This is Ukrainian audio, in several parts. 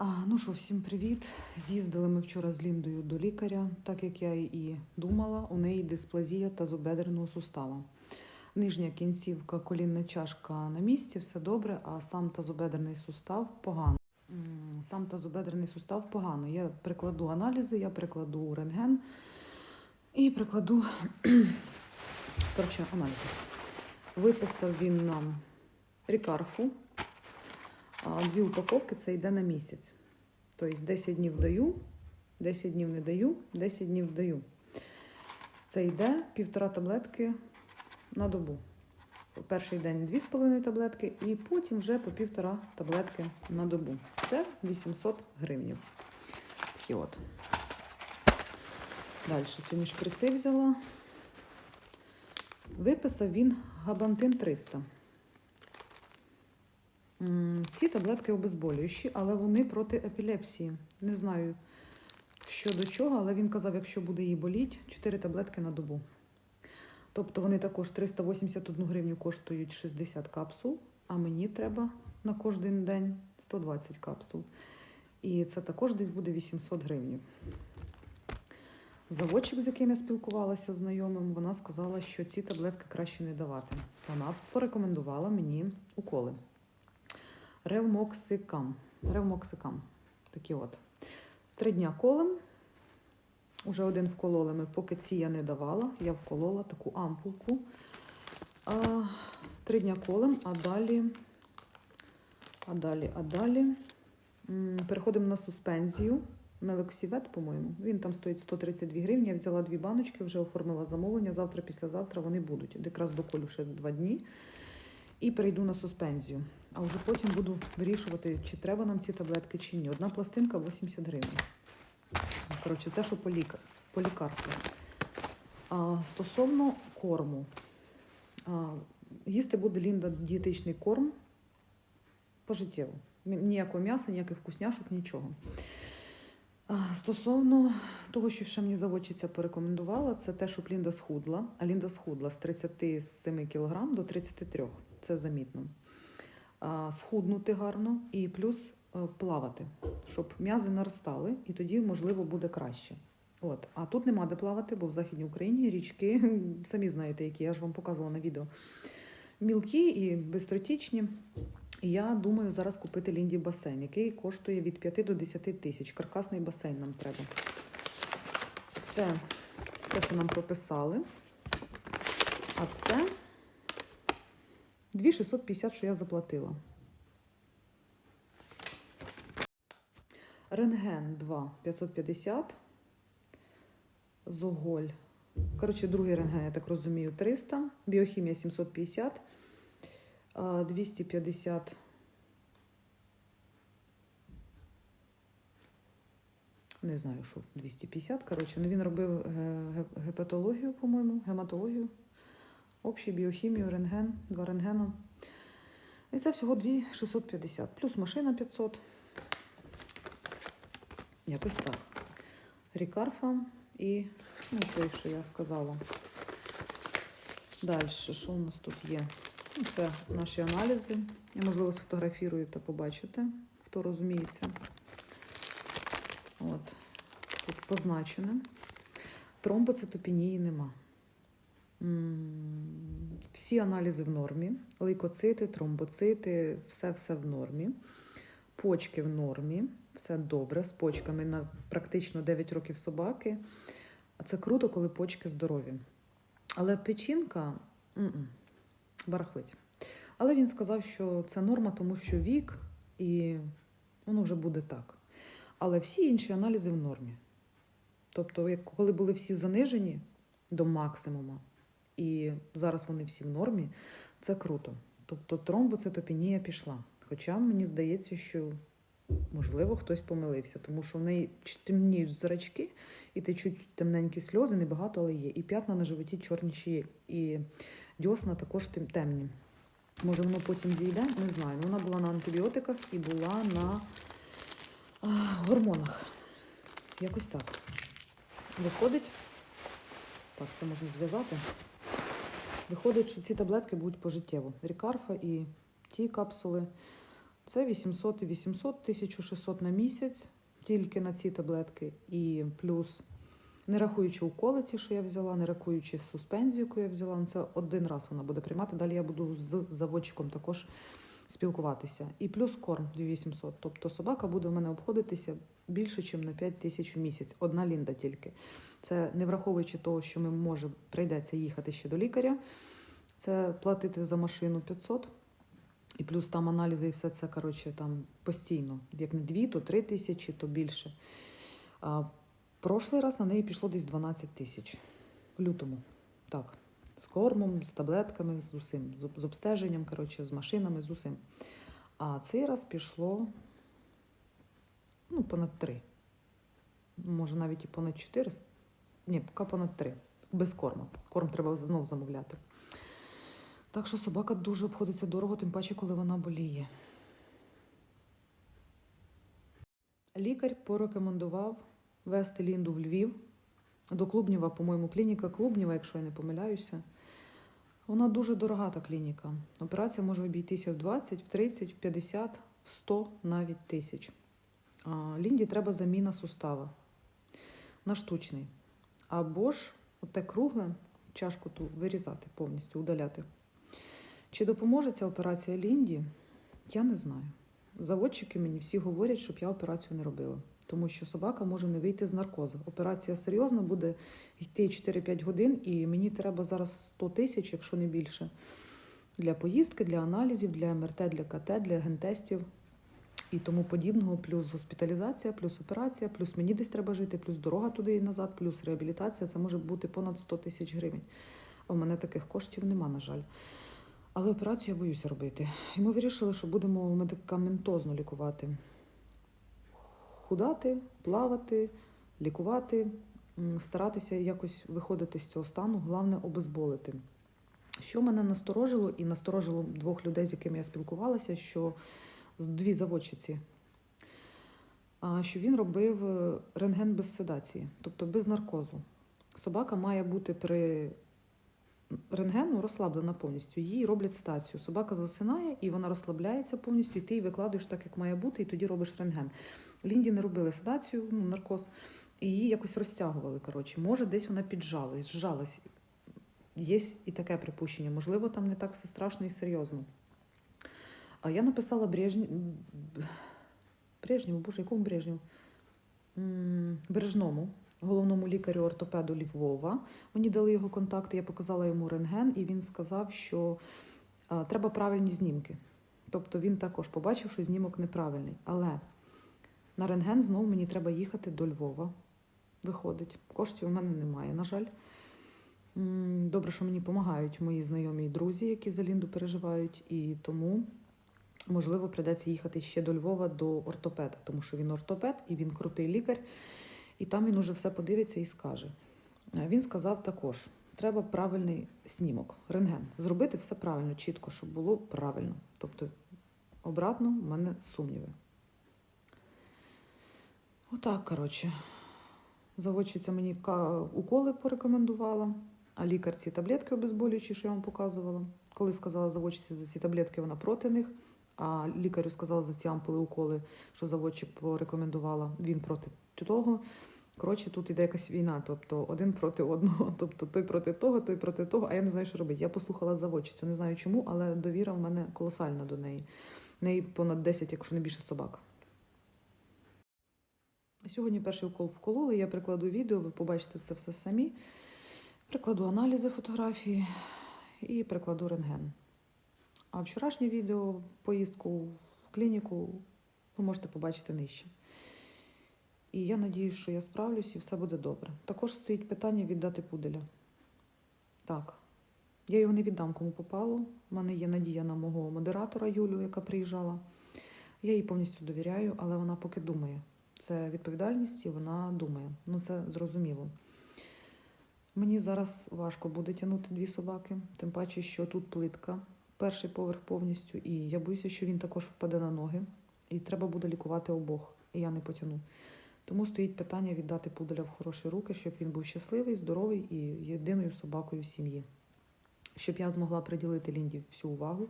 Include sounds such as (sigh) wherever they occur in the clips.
А, ну що, всім привіт. З'їздили ми вчора з Ліндою до лікаря, так як я і думала, у неї дисплазія тазобедреного сустава. Нижня кінцівка, колінна чашка на місці, все добре, а сам тазобедрений сустав погано. Сам тазобедрений сустав погано. Я прикладу аналізи, я прикладу рентген і прикладу (clears throat) коротше, аналізи. Виписав він нам рікарфу. А Дві упаковки це йде на місяць. Тобто 10 днів даю, 10 днів не даю, 10 днів даю. Це йде півтора таблетки на добу. Перший день 2,5 таблетки, і потім вже по півтора таблетки на добу. Це 800 гривнів. Такі от. Далі сьогодні шприци взяла. Виписав він габантин 300. Ці таблетки обезболюючі, але вони проти епілепсії. Не знаю, що до чого, але він казав, якщо буде їй боліть, 4 таблетки на добу. Тобто вони також 381 гривню коштують 60 капсул, а мені треба на кожен день 120 капсул. І це також десь буде 800 гривень. Заводчик, з яким я спілкувалася знайомим, вона сказала, що ці таблетки краще не давати. Вона порекомендувала мені уколи. Ревмоксикам. Ревмоксикам. Такі от. Три дня колем. Уже один вкололи ми, поки ці я не давала. Я вколола таку ампулку. Три дня колем, а далі, а далі, а далі. Переходимо на суспензію. Мелоксівет, по-моєму. Він там стоїть 132 гривні. Я взяла дві баночки, вже оформила замовлення. Завтра, післязавтра вони будуть. Якраз доколю ще два дні. І перейду на суспензію. А вже потім буду вирішувати, чи треба нам ці таблетки, чи ні. Одна пластинка 80 гривень. Коротше, це що по, ліка, по лікарству. А, стосовно корму. А, їсти буде Лінда дієтичний корм пожиттєво. Ніякого м'яса, ніяких вкусняшок, нічого. А, Стосовно того, що ще мені заводчиця порекомендувала, це те, щоб Лінда схудла. А Лінда схудла з 37 кг до 33 Це замітно. Схуднути гарно і плюс е, плавати, щоб м'язи наростали, і тоді, можливо, буде краще. От. А тут нема де плавати, бо в Західній Україні річки, (laughs) самі знаєте, які я ж вам показувала на відео. Мілкі і бистротічні. І Я думаю зараз купити Лінді басейн, який коштує від 5 до 10 тисяч. Каркасний басейн нам треба. Це те, що нам прописали. А це 2650, що я заплатила. Рентген 2 550. Зоголь. Коротше, другий рентген, я так розумію, 300. Біохімія 750. 250. Не знаю, що 250. Коротше, ну він робив е, гепатологію, по-моєму, гематологію. Общу біохімію, рентген, два рентгена. І це всього 2650. Плюс машина 500. Якось так. Рікарфа і ну, той, що я сказала. Далі, що у нас тут є? Ну, Це наші аналізи. Я, можливо, сфотографірую та побачите, хто розуміється. От, тут позначене. Тромбоцитопенії нема. Всі аналізи в нормі. Лейкоцити, тромбоцити, все-все в нормі. Почки в нормі, все добре. З почками на практично 9 років собаки. Це круто, коли почки здорові. Але печінка барахлить. Але він сказав, що це норма, тому що вік, і воно вже буде так. Але всі інші аналізи в нормі. Тобто, коли були всі занижені до максимума, і зараз вони всі в нормі, це круто. Тобто тромбоцитопенія пішла. Хоча мені здається, що можливо хтось помилився, тому що в неї темніють зрачки і течуть темненькі сльози, небагато, але є. І п'ятна на животі чорні ще є. І дьосна також темні. Може, воно потім зійде, не знаю. Вона була на антибіотиках і була на а, гормонах. Якось так. Виходить, так, це можна зв'язати. Виходить, що ці таблетки будуть пожиттєво. Рікарфа і ті капсули Це 800 і 800, 1600 на місяць, тільки на ці таблетки. І плюс, не рахуючи уколи, ці, що я взяла, не рахуючи суспензію, яку я взяла, ну, це один раз вона буде приймати. Далі я буду з заводчиком також спілкуватися. І плюс корм 2800. Тобто собака буде в мене обходитися більше, ніж на 5 тисяч в місяць. Одна лінда тільки. Це не враховуючи того, що ми може прийдеться їхати ще до лікаря. Це платити за машину 500. І плюс там аналізи і все це, коротше, там постійно. Як не 2, то 3 тисячі, то більше. А прошлий раз на неї пішло десь 12 тисяч в лютому. Так. З кормом, з таблетками, з усім, з, обстеженням, коротше, з машинами, з усім. А цей раз пішло ну, понад 3. Може, навіть і понад 4. Ні, поки понад 3. Без корму. Корм треба знов замовляти. Так що собака дуже обходиться дорого, тим паче, коли вона боліє. Лікар порекомендував вести Лінду в Львів до Клубнєва, по-моєму, клініка Клубнєва, якщо я не помиляюся. Вона дуже дорога, та клініка. Операція може обійтися в 20, в 30, в 50, в 100 навіть тисяч. Лінді треба заміна сустава на штучний. Або ж оте кругле чашку ту вирізати повністю, удаляти. Чи допоможе ця операція Лінді? Я не знаю. Заводчики мені всі говорять, щоб я операцію не робила, тому що собака може не вийти з наркозу. Операція серйозна буде йти 4-5 годин, і мені треба зараз 100 тисяч, якщо не більше, для поїздки, для аналізів, для МРТ, для КТ, для гентестів і тому подібного. Плюс госпіталізація, плюс операція, плюс мені десь треба жити, плюс дорога туди і назад, плюс реабілітація. Це може бути понад 100 тисяч гривень. А в мене таких коштів нема, на жаль. Але операцію я боюся робити. І ми вирішили, що будемо медикаментозно лікувати. Худати, плавати, лікувати, старатися якось виходити з цього стану, головне обезболити. Що мене насторожило, і насторожило двох людей, з якими я спілкувалася, що дві заводчиці, що він робив е, рентген без седації, тобто без наркозу. Собака має бути при рентгену розслаблена повністю. Їй роблять седацію. Собака засинає і вона розслабляється повністю, і ти її викладуєш так, як має бути, і тоді робиш рентген. Лінді не робили седацію, ну, наркоз, і її якось розтягували. Коротше, може, десь вона піджалась, зжалась. Є і таке припущення. Можливо, там не так все страшно і серйозно. А я написала Брежні... Боже, якому Брежнєву? Бережному, головному лікарю ортопеду Львова. Мені дали його контакти, я показала йому рентген, і він сказав, що треба правильні знімки. Тобто він також побачив, що знімок неправильний. Але на рентген знову мені треба їхати до Львова. Виходить. Коштів у мене немає, на жаль. Добре, що мені допомагають мої знайомі і друзі, які за Лінду переживають, і тому, можливо, прийдеться їхати ще до Львова до ортопеда, тому що він ортопед і він крутий лікар, і там він уже все подивиться і скаже. Він сказав також: треба правильний снімок, рентген. Зробити все правильно, чітко, щоб було правильно. Тобто, обратно в мене сумніви. Отак, коротше. Заводчиця мені уколи порекомендувала, а лікар ці таблетки обезболюючі, що я вам показувала. Коли сказала заводчиці за ці таблетки, вона проти них. А лікарю сказала за ці ампули уколи, що заводчик порекомендувала, він проти того. Коротше, тут іде якась війна, тобто один проти одного, (laughs) тобто той проти того, той проти того, а я не знаю, що робити. Я послухала заводчицю, не знаю чому, але довіра в мене колосальна до неї. В неї понад 10, якщо не більше собак. Сьогодні перший укол вкололи, я прикладу відео, ви побачите це все самі. Прикладу аналізи фотографії і прикладу рентген. А вчорашнє відео, поїздку в клініку, ви можете побачити нижче. І я надіюсь, що я справлюсь і все буде добре. Також стоїть питання віддати пуделя. Так, я його не віддам кому попало. У мене є надія на мого модератора Юлю, яка приїжджала. Я їй повністю довіряю, але вона поки думає. Це відповідальність, і вона думає. Ну, це зрозуміло. Мені зараз важко буде тягнути дві собаки, тим паче, що тут плитка, перший поверх повністю, і я боюся, що він також впаде на ноги, і треба буде лікувати обох, і я не потягну. Тому стоїть питання віддати пуделя в хороші руки, щоб він був щасливий, здоровий і єдиною собакою в сім'ї. Щоб я змогла приділити Лінді всю увагу.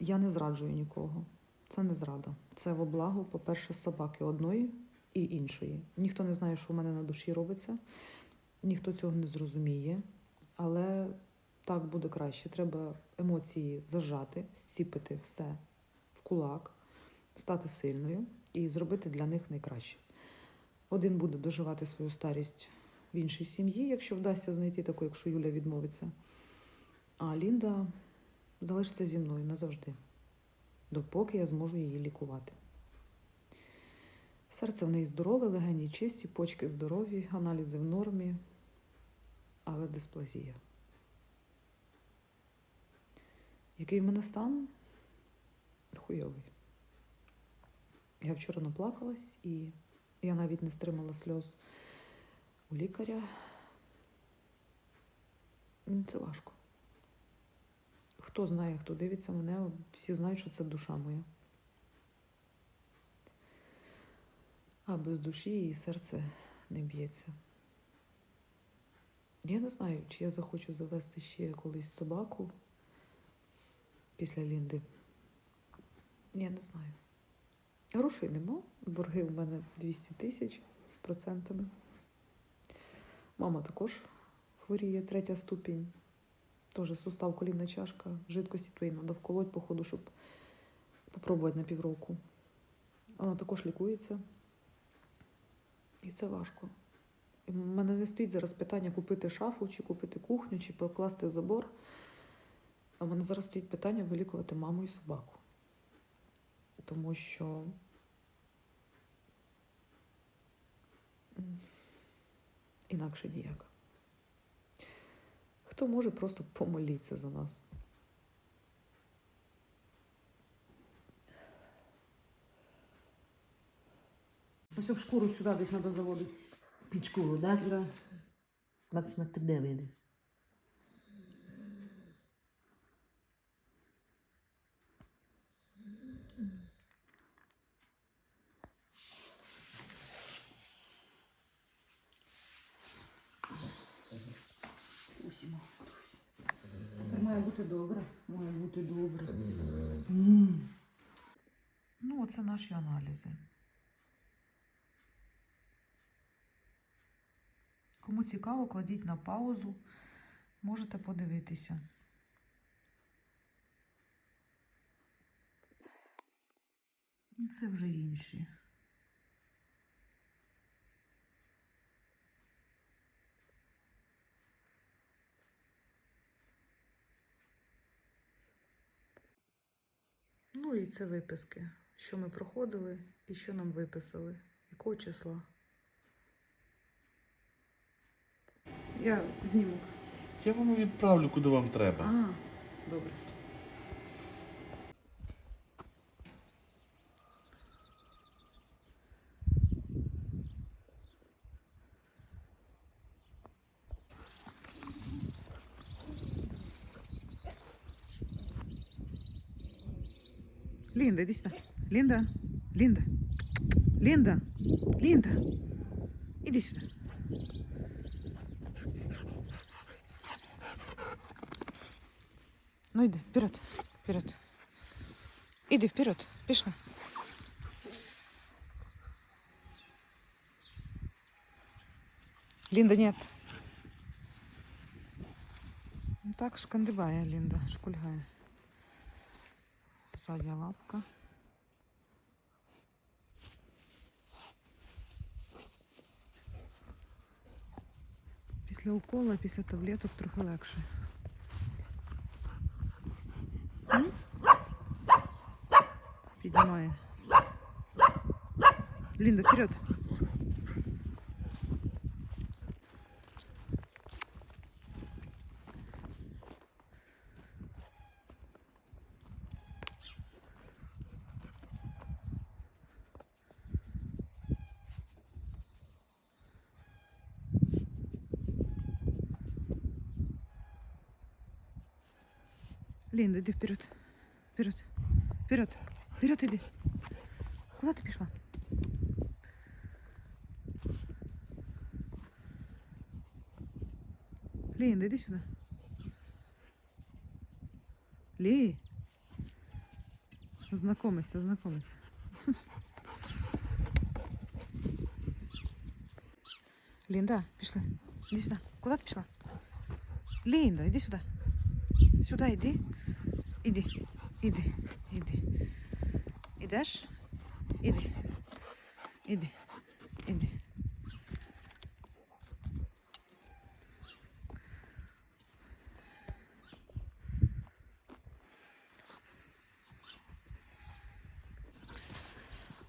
Я не зраджую нікого. Це не зрада. Це во благо, по-перше, собаки одної і іншої. Ніхто не знає, що в мене на душі робиться, ніхто цього не зрозуміє, але так буде краще. Треба емоції зажати, зціпити все в кулак, стати сильною і зробити для них найкраще. Один буде доживати свою старість в іншій сім'ї, якщо вдасться знайти таку, якщо Юля відмовиться. А Лінда залишиться зі мною назавжди, допоки я зможу її лікувати. Серце в неї здорове, легені чисті, почки здорові, аналізи в нормі, але дисплазія. Який в мене стан? Хуйовий. Я вчора наплакалась і я навіть не стримала сльоз у лікаря. Це важко. Хто знає, хто дивиться мене, всі знають, що це душа моя. А без душі і серце не б'ється. Я не знаю, чи я захочу завести ще колись собаку після Лінди. Я не знаю. Грошей нема. Борги в мене 200 тисяч з процентами. Мама також хворіє, третя ступінь. Теж сустав колінна чашка. Жидкості твої треба вколоть, походу, щоб попробувати на півроку. Вона також лікується. І це важко. В мене не стоїть зараз питання купити шафу, чи купити кухню, чи покласти забор. А в мене зараз стоїть питання вилікувати маму і собаку. Тому що інакше ніяк. Хто може просто помоліться за нас? Ось в шкуру сюди десь треба заводити. Під шкуру, так? Да. Макс на тебе вийде. Усімо. Має бути добре. Має бути добре. Ну, оце наші аналізи. Кому цікаво, кладіть на паузу, можете подивитися. Це вже інші. Ну і це виписки, що ми проходили і що нам виписали, якого числа. Я знімок. Я вам відправлю, куди вам треба. А, добре. Лінда, іди сюди. Лінда, Лінда, Лінда, Лінда. Іди сюди. Ну йди, вперед, вперед. Іди вперед, пішла. Лінда, нет. Ну Так шкандибає Лінда, шкульгає. Задня лапка. Після укола, після таблеток трохи легше. Піднімає. Лінда, вперед. иди вперед. Вперед. Вперед. Вперед иди, куда ты пішла? Лінда, иди сюда, Лі. Знакомиться, знакомиться. Лінда, пішли. иди сюда, куда ты пішла? Лінда, иди сюда, сюда иди Иди, иди, иди, идешь? Иди, иди, иди.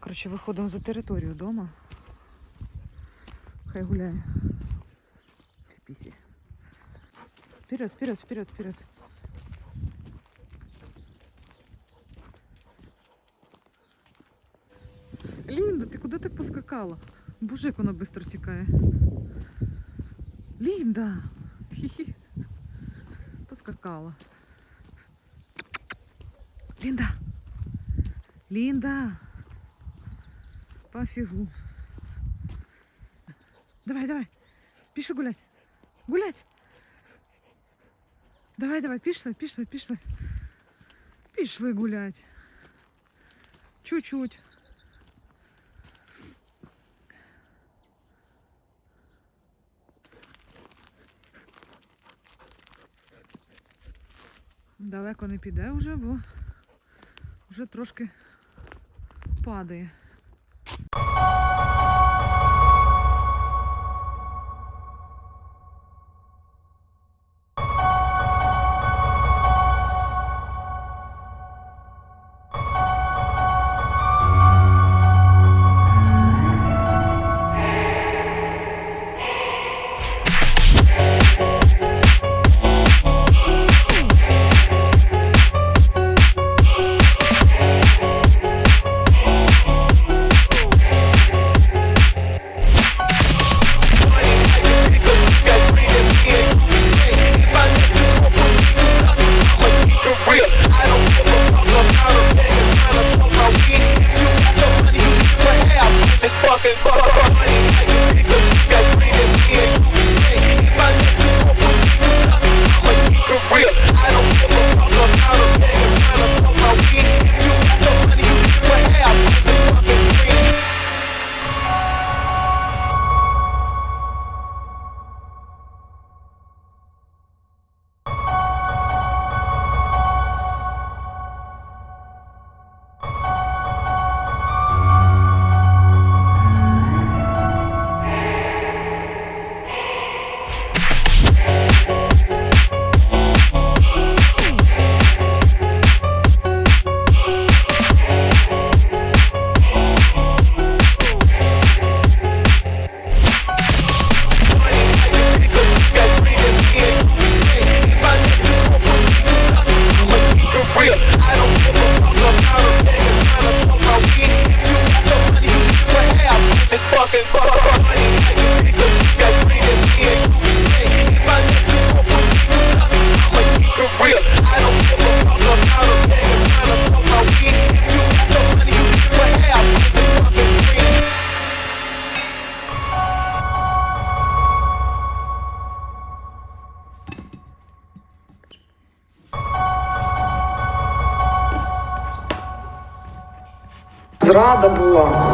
Короче, виходимо за территорию дома Хай гуляє. Пісі. Вперед, вперед, вперед, вперед. тікало. Боже, як воно швидко тікає. Лінда! Хі-хі. Поскакала. Линда, Линда, Пофигу. Давай, давай. Пишу гулять. Гулять. Давай, давай, пішли, пішли, пішли. Пішли гулять. Чуть-чуть. далеко не піде вже, бо вже трошки падає. зрада була.